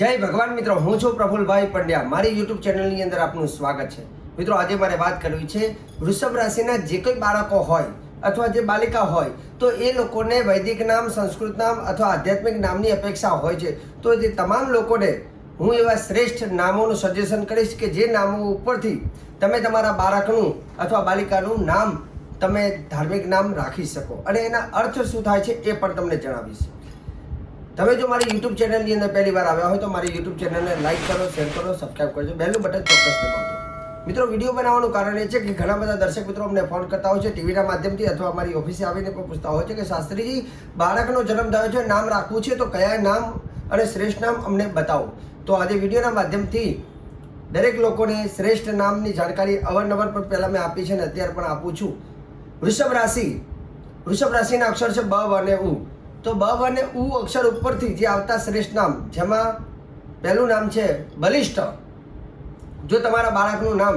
જય ભગવાન મિત્રો, હું છું પ્રફુલભાઈ પંડ્યા. મારી યુટ્યુબ ચેનલની અંદર આપનું સ્વાગત છે. મિત્રો, આજે મારે વાત કરવી છે વૃષભ રાશિના જે કોઈ બાળકો હોય અથવા જે બાલિકા હોય, તો એ લોકોને વૈદિક નામ, સંસ્કૃત નામ અથવા આધ્યાત્મિક નામની અપેક્ષા હોય છે. તો જે તમામ લોકોને હું એવા શ્રેષ્ઠ નામોનું સજેશન કરીશ કે જે નામો ઉપરથી તમે તમારા બાળકનું અથવા બાલિકાનું નામ તમે ધાર્મિક નામ રાખી શકો. અને એના અર્થ શું થાય છે એ પણ તમને જણાવીશ. તમે જો મારી યુટ્યુબ ચેનલની અંદર પહેલી વાર આવ્યા હોય તો મારી યુટ્યુબ ચેનલને લાઈક કરો શેર કરો સબસ્ક્રાઈબ કરજો. બેલનું બટન ચોક્કસ દબાવજો. મિત્રો, વીડિયો બનાવવાનું કારણ એ છે કે ઘણા બધા દર્શક મિત્રો અમને ફોન કરતા હોય છે ટીવીના માધ્યમથી અથવા અમારી ઓફિસે આવીને પણ પૂછતા હોય છે કે શાસ્ત્રીજી, બાળકનો જન્મ થયો છે, નામ રાખવું છે તો કયા નામ અને શ્રેષ્ઠ નામ અમને બતાવો? તો આજે વિડીયોના માધ્યમથી દરેક લોકોને શ્રેષ્ઠ નામની જાણકારી અવારનવાર પણ પહેલાં મેં આપી છે અને અત્યારે પણ આપું છું. વૃષભ રાશિ. વૃષભ રાશિના અક્ષર છે બ અને ઉ. તો બ અને ઉ અક્ષર ઉપરથી જે આવતા શ્રેષ્ઠ નામ, જેમાં પહેલું નામ છે બલિષ્ઠ. જો તમારા બાળકનું નામ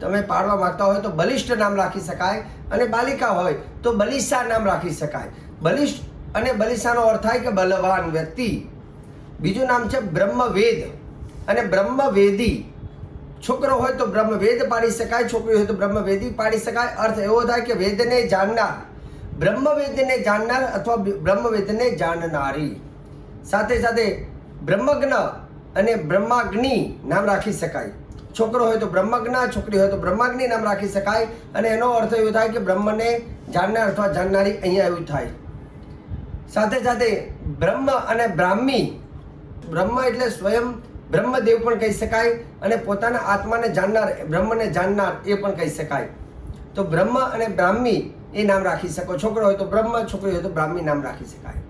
તમે પાડવા માંગતા હોય તો બલિષ્ઠ નામ રાખી શકાય અને બાલિકા હોય તો બલિષ્ઠા નામ રાખી શકાય. બલિષ્ઠ અને બલિષ્ઠાનો અર્થ થાય કે બલવાન વ્યક્તિ. બીજું નામ છે બ્રહ્મવેદ. અને બ્રહ્મવેદી, છોકરો હોય તો બ્રહ્મવેદ પાડી શકાય, છોકરી હોય તો બ્રહ્મવેદી પાડી શકાય. અર્થ એવો થાય કે વેદને જાણનાર બ્રહ્મવેદને જાણનાર અથવા બ્રહ્મવેદને જાણનારી. સાથે સાથે બ્રહ્મજ્ઞ અને બ્રહ્માગ્નિ નામ રાખી શકાય. છોકરો હોય તો બ્રહ્મજ્ઞ, છોકરી હોય તો બ્રહ્માગ્નિ નામ રાખી શકાય અને એનો અર્થ એવો થાય કે બ્રહ્મને જાણનાર અથવા જાણનારી અહીંયા એવું થાય. સાથે સાથે બ્રહ્મ અને બ્રાહ્મી. બ્રહ્મ એટલે સ્વયં બ્રહ્મદેવ પણ કહી શકાય અને પોતાના આત્માને જાણનાર, બ્રહ્મને જાણનાર એ પણ કહી શકાય. તો બ્રહ્મ અને બ્રાહ્મી એ નામ રાખી શકો. છોકરો હોય તો બ્રહ્મ, છોકરી હોય તો બ્રાહ્મી નામ રાખી શકાય.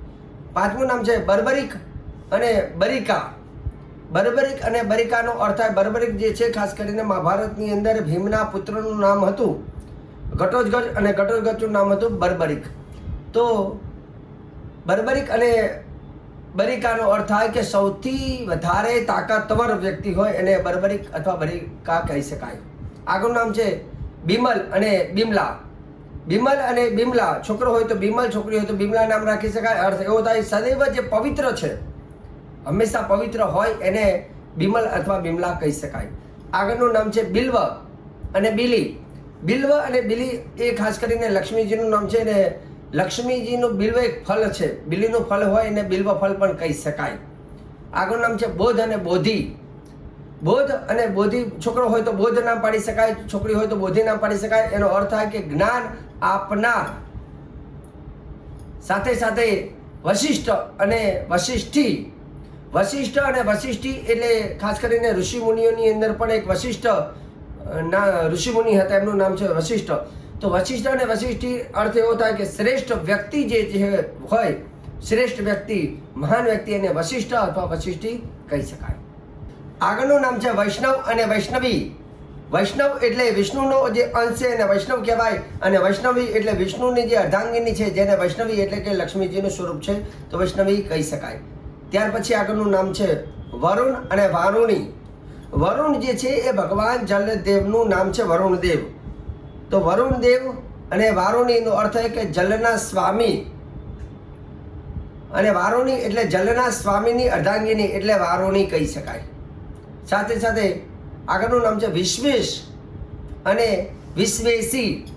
પાંચમું નામ છે બર્બરિક અને બરિકા. બર્બરિક અને બરિકાનો અર્થ થાય, બર્બરિક જે છે, ખાસ કરીને મહાભારતની અંદર ભીમના પુત્રનું નામ હતું ઘટોજગજ અને ઘટોજગજનું નામ હતું બર્બરિક. તો બર્બરિક અને બરિકાનો અર્થ થાય કે સૌથી વધારે તાકાતવર વ્યક્તિ હોય એને બર્બરિક અથવા બરિકા કહી શકાય. આગળનું નામ છે બિમલ અને બિમલા. બિમલ અને બિમલા, છોકરો હોય તો બિમલ, છોકરી હોય તો બિમલા નામ રાખી શકાય. અર્થ એવો થાય, સદૈવ જે પવિત્ર છે, હંમેશા પવિત્ર હોય એને બિમલ અથવા બિમલા કહી શકાય. આગળનું નામ છે બિલ્વ અને બિલી. બિલ્વ અને બિલી એ ખાસ કરીને લક્ષ્મીજીનું નામ છે ને લક્ષ્મીજીનું બિલ્વ એક ફળ છે. બિલીનું ફળ હોય એને બિલ્વ ફળ પણ કહી શકાય. આગળનું નામ છે બોધ અને બોધી. બોધ અને બોધિ, છોકરો હોય તો બોધ નામ પાડી શકાય, છોકરી હોય તો બોધી નામ પાડી શકાય. એનો અર્થ થાય કે જ્ઞાન આપનાર. સાથે સાથે વશિષ્ઠ અને વશિષ્ઠી. વશિષ્ઠ અને વશિષ્ઠી એટલે ખાસ કરીને ઋષિમુનિઓની અંદર પણ એક વશિષ્ઠ ના ઋષિમુનિ હતા, એમનું નામ છે વશિષ્ઠ. તો વશિષ્ઠ અને વશિષ્ઠી અર્થ એવો થાય કે શ્રેષ્ઠ વ્યક્તિ જે હોય, શ્રેષ્ઠ વ્યક્તિ, મહાન વ્યક્તિ એને વશિષ્ઠ અથવા વશિષ્ઠી કહી શકાય. આગળનું નામ છે વૈષ્ણવ અને વૈષ્ણવી. વૈષ્ણવ એટલે વિષ્ણુનો જે અંશ છે એને વૈષ્ણવ કહેવાય અને વૈષ્ણવી એટલે વિષ્ણુની જે અર્ધાંગિની છે જેને વૈષ્ણવી એટલે કે લક્ષ્મીજીનું સ્વરૂપ છે તો વૈષ્ણવી કહી શકાય. ત્યાર પછી આગળનું નામ છે વરુણ અને વારુણી. વરુણ જે છે એ ભગવાન જલદેવનું નામ છે વરુણદેવ. તો વરુણદેવ અને વારુણીનો અર્થ એ કે જલના સ્વામી. અને વારુણી એટલે જલના સ્વામીની અર્ધાંગિની એટલે વારુણી કહી શકાય. સાથે સાથે આગળનું નામ છે વિશ્વેશ. અને વિશ્વેશી.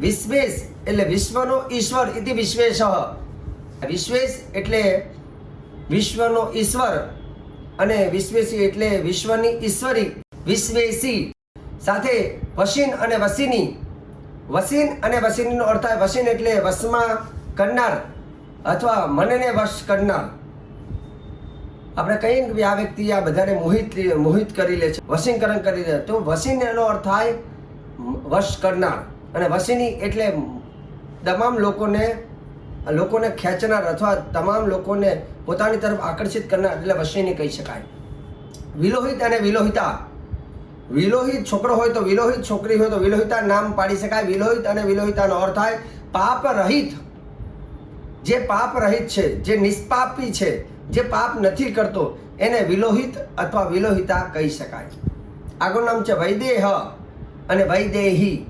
વિશ્વેશ એટલે વિશ્વનો ઈશ્વર ઇતિ વિશ્વેશ. વિશ્વેશ એટલે વિશ્વનો ઈશ્વર. અને વિશ્વેશી એટલે વિશ્વની ઈશ્વરી. વિશ્વેશી. સાથે વસીન અને વસીની. વસીન અને વસીનીનો અર્થ થાય વસીન એટલે વશમાં કરનાર અથવા મનને વશ કરનાર. આપણે કહીએ કે આ વ્યક્તિ આ બધાને મોહિત મોહિત કરી લે છે, વશીકરણ કરી લે તો વસીન એનો અર્થ થાય વશ કરનાર. અને વસીની એટલે તમામ લોકોને લોકોને ખેંચનાર અથવા તમામ લોકોને પોતાની તરફ આકર્ષિત કરનાર એટલે વશીની કહી શકાય. વિલોહિત અને વિલોહિતા. વિલોહિત છોકરો હોય તો વિલોહિત, છોકરી હોય તો વિલોહિતા નામ પાડી શકાય. વિલોહિત અને વિલોહિતાનો અર્થ થાય પાપ રહિત. જે પાપ રહિત છે, જે નિષ્પાપી છે જે પાપ નથી કરતો, એને વિલોહિત અથવા વિલોહિતા કહી શકાય. આગળ નામ છે વૈદેહ અને વૈદેહી.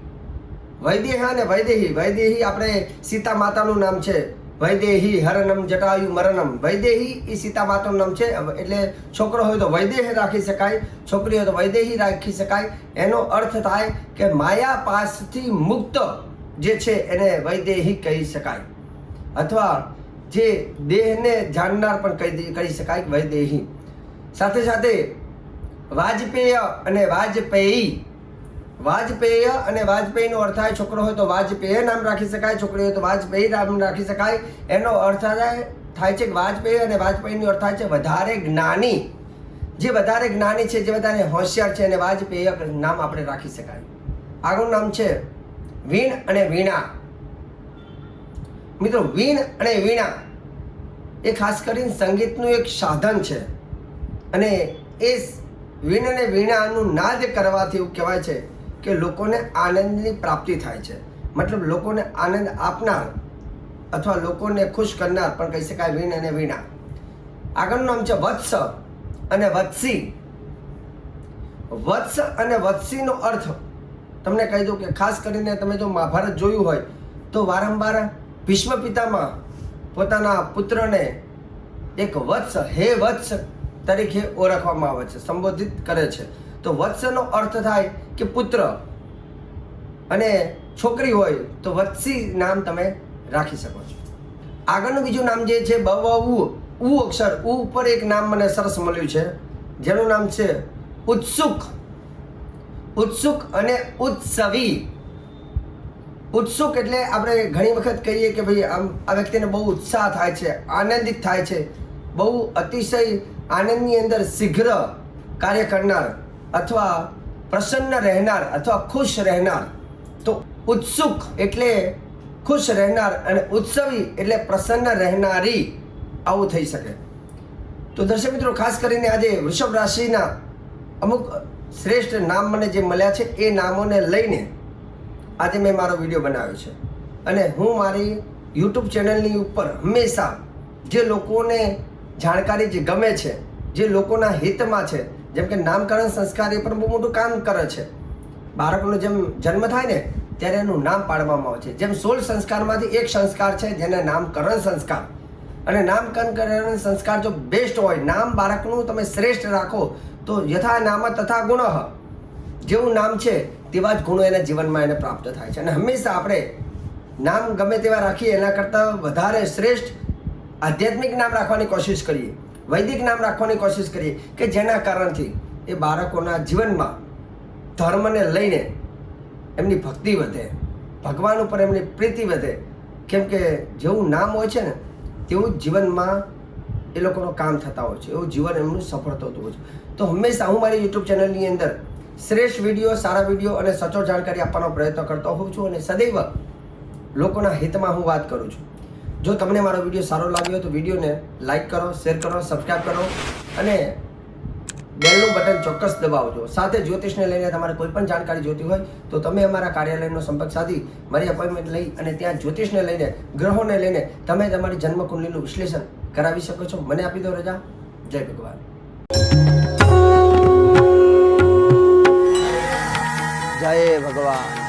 વૈદેહ અને વૈદેહી. વૈદેહી આપણે સીતા માતાનું નામ છે. વૈદેહી હરનમ જટાયુ મરનમ. વૈદેહી એ સીતા માતાનું નામ છે. એટલે છોકરો હોય તો વૈદેહ રાખી શકાય, છોકરી હોય તો વૈદેહી રાખી શકાય. એનો અર્થ થાય કે માયા પાસથી મુક્ત જે છે એને વૈદેહી કહી શકાય. અથવા જે દેહને જાણનાર પણ કહી શકાય વૈદેહી. સાથે સાથે વાજપેય અને વાજપેયી વાજપેય અને વાજપેયીનો અર્થ થાય છોકરો હોય તો વાજપેય નામ રાખી શકાય, છોકરી હોય તો વાજપેયી નામ રાખી શકાય. એનો અર્થ થાય છે વાજપેયી અને વાજપેયીનો અર્થ થાય છે વધારે જ્ઞાની. જે વધારે જ્ઞાની છે, જે વધારે હોશિયાર છે એને વાજપેય નામ આપણે રાખી શકાય. આગળનું નામ છે વીણ અને વીણા. મિત્રો, વીણ અને વીણા એ ખાસ કરીને સંગીતનું એક સાધન છે. અને એ વીણ અને વીણાનું નાદ કરવાથી એવું કહેવાય છે કે લોકોને આનંદની પ્રાપ્તિ થાય છે. મતલબ લોકોને આનંદ આપનાર અથવા લોકોને ખુશ કરનાર, પણ કહી શકાય વીણ અને વીણા. આગળનું નામ છે વત્સ અને વત્સી. વત્સ અને વત્સીનો અર્થ તમને કહી દઉં કે ખાસ કરીને તમે જો મહાભારત જોયું હોય તો વારંવાર ભીષ્મ પિતામાં પોતાના પુત્રને એક વત્સ હે વત્સ તરીકે ઓળખવામાં આવે છે, સંબોધિત કરે છે. તો વત્સનો અર્થ થાય કે પુત્ર અને છોકરી હોય તો વત્સી નામ તમે રાખી શકો છો. આગળનું બીજું નામ જે છે બ ઉ ઉ અક્ષર. ઉ ઉપર એક નામ મને સરસ મળ્યું છે. જેનું નામ છે ઉત્સુક. ઉત્સુક અને ઉત્સવી. ઉત્સુક એટલે આપણે ઘણી વખત કહીએ કે ભાઈ, આમ આ વ્યક્તિને બહુ ઉત્સાહ થાય છે, આનંદિત થાય છે. બહુ અતિશય આનંદની અંદર શીઘ્ર કાર્ય કરનાર અથવા પ્રસન્ન રહેનાર અથવા ખુશ રહેનાર. તો ઉત્સુક એટલે ખુશ રહેનાર અને ઉત્સવી એટલે પ્રસન્ન રહેનારી આવું થઈ શકે. તો દર્શક મિત્રો, ખાસ કરીને આજે વૃષભ રાશિના અમુક શ્રેષ્ઠ નામ મને જે મળ્યા છે, એ નામોને લઈને આજે મેં મારો વીડિયો બનાવ્યો છે. અને હું મારી યુટ્યુબ ચેનલની ઉપર હંમેશા જે લોકોને જાણકારી જે ગમે છે, જે લોકોના હિતમાં છે, જેમ કે નામકરણ સંસ્કાર એ પણ બહુ મોટું કામ કરે છે. બાળકનો જેમ જન્મ થાય ને, ત્યારે એનું નામ પાડવામાં આવે છે. જેમ સોળ સંસ્કારમાંથી એક સંસ્કાર છે, જેને નામકરણ સંસ્કાર. અને નામકરણ સંસ્કાર જો બેસ્ટ હોય, નામ બાળકનું તમે શ્રેષ્ઠ રાખો, તો યથા નામ તથા ગુણ. જેવું નામ છે તેવા જ ગુણો એના જીવનમાં એને પ્રાપ્ત થાય છે. અને હંમેશા આપણે નામ ગમે તેવા રાખીએ, એના કરતાં વધારે શ્રેષ્ઠ આધ્યાત્મિક નામ રાખવાની કોશિશ કરીએ, વૈદિક નામ રાખવાની કોશિશ કરીએ કે જેના કારણથી એ બાળકોના જીવનમાં ધર્મને લઈને એમની ભક્તિ વધે, ભગવાન ઉપર એમની પ્રીતિ વધે. કેમ કે જેવું નામ હોય છે ને, તેવું જીવનમાં એ લોકોનું કામ થતા હોય છે. એવું જીવન એમનું સફળ થતું હોય છે. તો હંમેશા હું મારી યુટ્યુબ ચેનલની અંદર શ્રેષ્ઠ વીડિયો, સારા વીડિયો અને સચોટ જાણકારી આપવાનો પ્રયત્ન કરતો હોઉં છું અને સદૈવ લોકોના હિતમાં હું વાત કરું છું. જો તમને મારો વીડિયો સારો લાગ્યો તો વિડીયોને લાઇક કરો, શેર કરો સબસ્ક્રાઈબ કરો અને બેલનું બટન ચોક્કસ દબાવજો. સાથે જ્યોતિષને લઈને તમારે કોઈ પણ જાણકારી જોતી હોય તો તમે અમારા કાર્યાલયનો સંપર્ક સાધી, મારી અપોઇન્ટમેન્ટ લઈ અને ત્યાં જ્યોતિષને લઈને, ગ્રહોને લઈને તમે તમારી જન્મકુંડલીનું વિશ્લેષણ કરાવી શકો છો. મને આપી દો રજા. જય ભગવાન. જય ભગવાન.